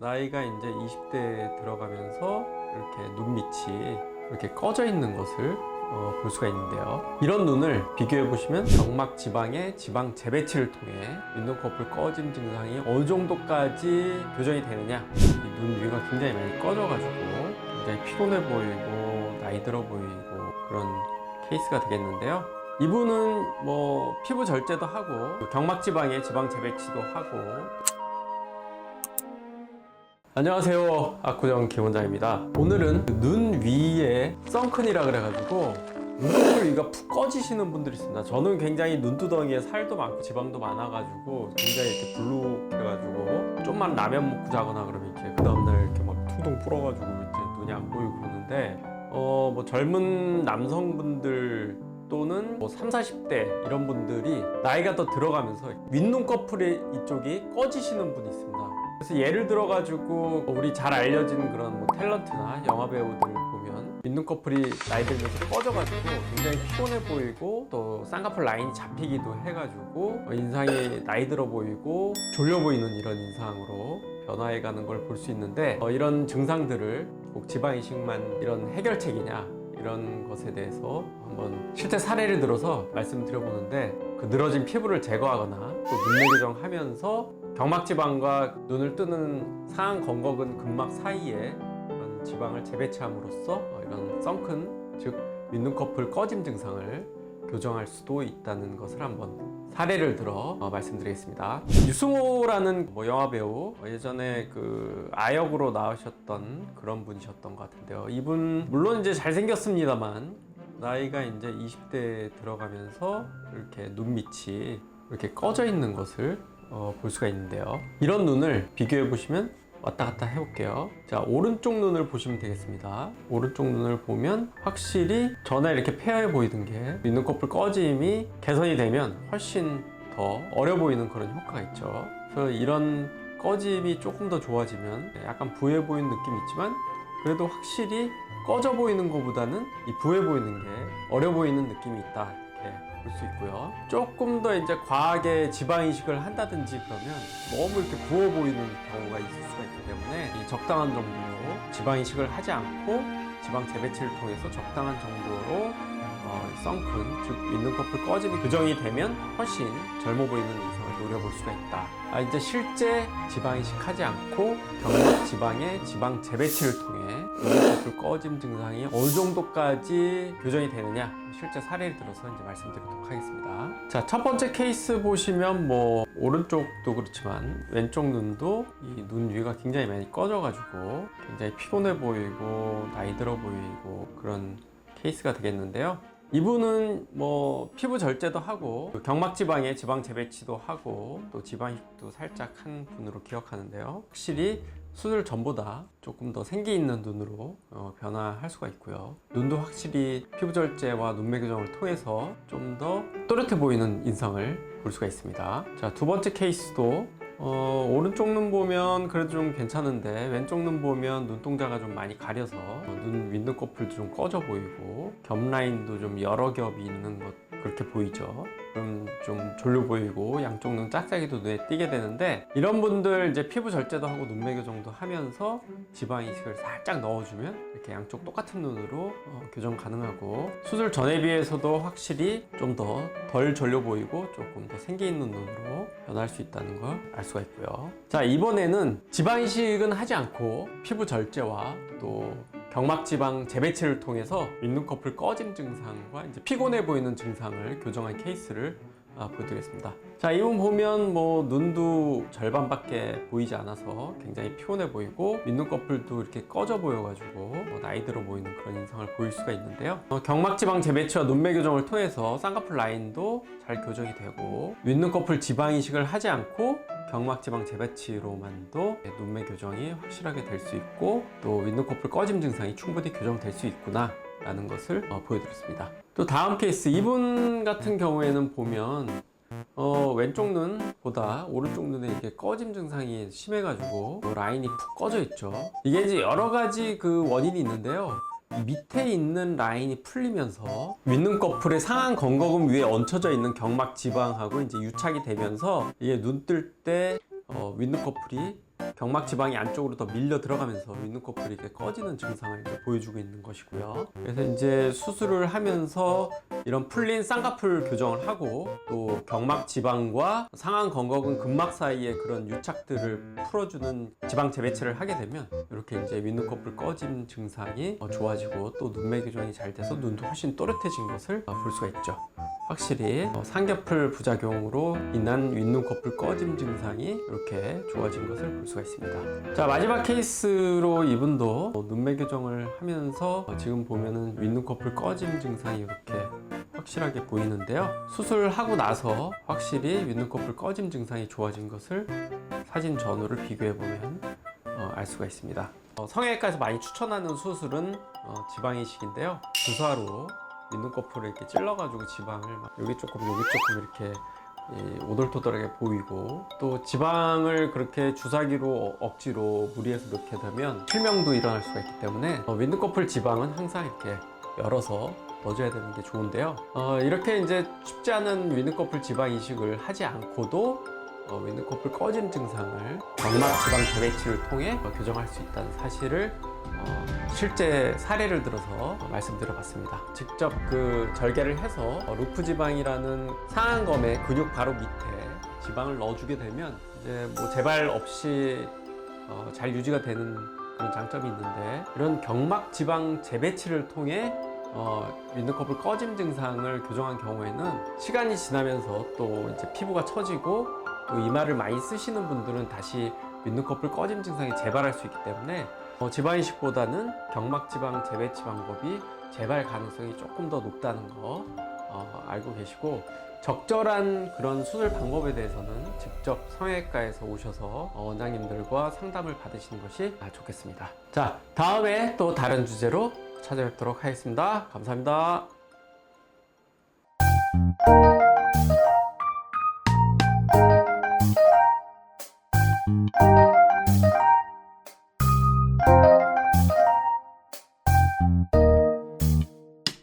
나이가 이제 20대에 들어가면서 이렇게 눈밑이 이렇게 꺼져 있는 것을 어, 볼 수가 있는데요. 이런 눈을 비교해 보시면 정막 지방의 지방 재배치를 통해 윗눈꺼풀 꺼짐 증상이 어느 정도까지 교정이 되느냐. 이눈 위가 굉장히 많이 꺼져가지고 굉장히 피곤해 보이고 나이 들어 보이고 그런 케이스가 되겠는데요. 이분은 뭐 피부 절제도 하고 경막 지방의 지방 재배치도 하고 안녕하세요. 압구정 김원장입니다. 오늘은 눈 위에 선큰이라 그래가지고 눈꺼풀 위가 푹 꺼지시는 분들이 있습니다. 저는 굉장히 눈두덩이에 살도 많고 지방도 많아가지고 굉장히 이렇게 불룩해가지고 좀만 라면 먹고 자거나 그러면 이렇게 그 다음날 이렇게 막 퉁퉁 불어가지고 이제 눈이 안 보이고 그러는데 어 뭐 젊은 남성분들 또는 뭐 3, 40대 이런 분들이 나이가 더 들어가면서 윗눈꺼풀의 이쪽이 꺼지시는 분이 있습니다. 그래서 예를 들어 가지고 우리 잘 알려진 그런 뭐 탤런트나 영화 배우들 보면 윗눈꺼풀이 나이 들면서 꺼져가지고 굉장히 피곤해 보이고 또 쌍꺼풀 라인이 잡히기도 해가지고 어, 인상이 나이 들어 보이고 졸려 보이는 이런 인상으로 변화해가는 걸 볼 수 있는데 어, 이런 증상들을 꼭 지방 이식만 이런 해결책이냐 이런 것에 대해서 한번 실제 사례를 들어서 말씀드려 보는데 그 늘어진 피부를 제거하거나 또 눈매 교정하면서 경막 지방과 눈을 뜨는 상안 건거근 근막 사이에 그런 지방을 재배치함으로써 어, 이런 썬큰 즉 윗눈꺼풀 꺼짐 증상을 교정할 수도 있다는 것을 한번 사례를 들어 어, 말씀드리겠습니다. 유승호라는 뭐 영화 배우 어, 예전에 그 아역으로 나오셨던 그런 분이셨던 것 같은데요. 이분 물론 이제 잘생겼습니다만 나이가 이제 20대에 들어가면서 이렇게 눈밑이 이렇게 꺼져 있는 것을 어, 볼 수가 있는데요. 이런 눈을 비교해 보시면 왔다 갔다 해볼게요. 자, 오른쪽 눈을 보시면 되겠습니다. 오른쪽 눈을 보면 확실히 전에 이렇게 페어해 보이던 게 윗눈꺼풀 꺼짐이 개선이 되면 훨씬 더 어려 보이는 그런 효과가 있죠. 그래서 이런 꺼짐이 조금 더 좋아지면 약간 부해 보이는 느낌이 있지만 그래도 확실히 꺼져 보이는 것보다는 이 부해 보이는 게 어려 보이는 느낌이 있다. 이렇게 볼 수 있고요. 조금 더 이제 과하게 지방 이식을 한다든지 그러면 너무 이렇게 부어 보이는 경우가 있을 수가 있기 때문에 이 적당한 정도로 지방 이식을 하지 않고 지방 재배치를 통해서 적당한 정도로 어, 썬큰 즉 윗눈꺼풀 꺼짐이 교정이 되면 훨씬 젊어 보이는 인상을 노려볼 수가 있다. 아 이제 실제 지방 이식하지 않고 경락 지방의 지방 재배치를 통해 윗눈꺼풀 꺼짐 증상이 어느 정도까지 교정이 되느냐 실제 사례를 들어서 이제 말씀드리도록 하겠습니다. 자, 첫 번째 케이스 보시면 뭐 오른쪽도 그렇지만 왼쪽 눈도 이 눈 위가 굉장히 많이 꺼져가지고 굉장히 피곤해 보이고 나이 들어 보이고 그런 케이스가 되겠는데요. 이분은 뭐 피부 절제도 하고 경막 지방에 지방 재배치도 하고 또 지방식도 살짝 한 분으로 기억하는데요. 확실히 수술 전보다 조금 더 생기 있는 눈으로 어, 변화할 수가 있고요. 눈도 확실히 피부 절제와 눈매 교정을 통해서 좀 더 또렷해 보이는 인상을 볼 수가 있습니다. 자, 두 번째 케이스도 어, 오른쪽 눈 보면 그래도 좀 괜찮은데 왼쪽 눈 보면 눈동자가 좀 많이 가려서 어, 눈 윗눈꺼풀도 좀 꺼져 보이고 겹 라인도 좀 여러 겹이 있는 것 그렇게 보이죠. 그럼 좀 졸려 보이고 양쪽 눈 짝짝이도 눈에 띄게 되는데 이런 분들 이제 피부 절제도 하고 눈매 교 정도 하면서 지방 이식을 살짝 넣어주면 이렇게 양쪽 똑같은 눈으로 어, 교정 가능하고 수술 전에 비해서도 확실히 좀 더 덜 졸려 보이고 조금 더 생기 있는 눈으로 변할 수 있다는 걸 알 수가 있고요. 자 이번에는 지방 이식은 하지 않고 피부 절제와 또 경막 지방 재배치를 통해서 윗눈꺼풀 꺼짐 증상과 이제 피곤해 보이는 증상을 교정한 케이스를 아, 보여드리겠습니다. 자, 이분 보면 뭐 눈도 절반밖에 보이지 않아서 굉장히 피곤해 보이고 윗눈꺼풀도 이렇게 꺼져 보여가지고 뭐 나이 들어 보이는 그런 인상을 보일 수가 있는데요. 어, 경막 지방 재배치와 눈매 교정을 통해서 쌍꺼풀 라인도 잘 교정이 되고 윗눈꺼풀 지방 이식을 하지 않고 경막 지방 재배치로만도 눈매 교정이 확실하게 될 수 있고 또 윗눈꺼풀 꺼짐 증상이 충분히 교정될 수 있구나 라는 것을 어, 보여드렸습니다. 또 다음 케이스 이분 같은 경우에는 보면 어, 왼쪽 눈보다 오른쪽 눈에 이렇게 꺼짐 증상이 심해가지고 어, 라인이 푹 꺼져 있죠. 이게 이제 여러 가지 그 원인이 있는데요. 이 밑에 있는 라인이 풀리면서 윗눈꺼풀의 상안 건거근 위에 얹혀져 있는 경막 지방하고 이제 유착이 되면서 이게 눈 뜰때 어, 윗눈꺼풀이 경막 지방이 안쪽으로 더 밀려 들어가면서 윗눈꺼풀이 이렇게 꺼지는 증상을 이제 보여주고 있는 것이고요. 그래서 이제 수술을 하면서 이런 풀린 쌍꺼풀 교정을 하고 또 경막 지방과 상안 건거근 근막 사이의 그런 유착들을 풀어주는 지방 재배치를 하게 되면 이렇게 이제 윗눈꺼풀 꺼짐 증상이 어, 좋아지고 또 눈매 교정이 잘 돼서 눈도 훨씬 또렷해진 것을 어, 볼 수가 있죠. 확실히 어, 상겹풀 부작용으로 인한 윗눈꺼풀 꺼짐 증상이 이렇게 좋아진 것을 볼 수가 있습니다. 자 마지막 케이스로 이분도 어, 눈매 교정을 하면서 어, 지금 보면은 윗눈꺼풀 꺼짐 증상이 이렇게 확실하게 보이는데요. 수술하고 나서 확실히 윗눈꺼풀 꺼짐 증상이 좋아진 것을 사진 전후를 비교해 보면 어, 알 수가 있습니다. 어, 성형외과에서 많이 추천하는 수술은 어, 지방 이식인데요. 주사로 윗 눈꺼풀을 이렇게 찔러가지고 지방을 막 여기 조금 여기 조금 이렇게 이 오돌토돌하게 보이고 또 지방을 그렇게 주사기로 어- 억지로 무리해서 넣게 되면 실명도 일어날 수가 있기 때문에 어, 윗눈꺼풀 지방은 항상 이렇게 열어서 넣어줘야 되는 게 좋은데요. 어, 이렇게 이제 쉽지 않은 윗눈꺼풀 지방 이식을 하지 않고도 어, 윗눈꺼풀 꺼짐 증상을 경막 지방 재배치를 통해 어, 교정할 수 있다는 사실을 어, 실제 사례를 들어서 어, 말씀드려봤습니다. 직접 그 절개를 해서 어, 루프 지방이라는 상안검의 근육 바로 밑에 지방을 넣어주게 되면 이제 뭐 재발 없이 어, 잘 유지가 되는 그런 장점이 있는데 이런 경막 지방 재배치를 통해 어, 윈드커플 꺼짐 증상을 교정한 경우에는 시간이 지나면서 또 이제 피부가 처지고 또 이마를 많이 쓰시는 분들은 다시 윈드커플 꺼짐 증상이 재발할 수 있기 때문에 어, 지방이식보다는 경막지방 재배치 방법이 재발 가능성이 조금 더 높다는 거 어, 알고 계시고 적절한 그런 수술 방법에 대해서는 직접 성형외과에서 오셔서 어, 원장님들과 상담을 받으시는 것이 좋겠습니다. 자, 다음에 또 다른 주제로 찾아뵙도록 하겠습니다. 감사합니다.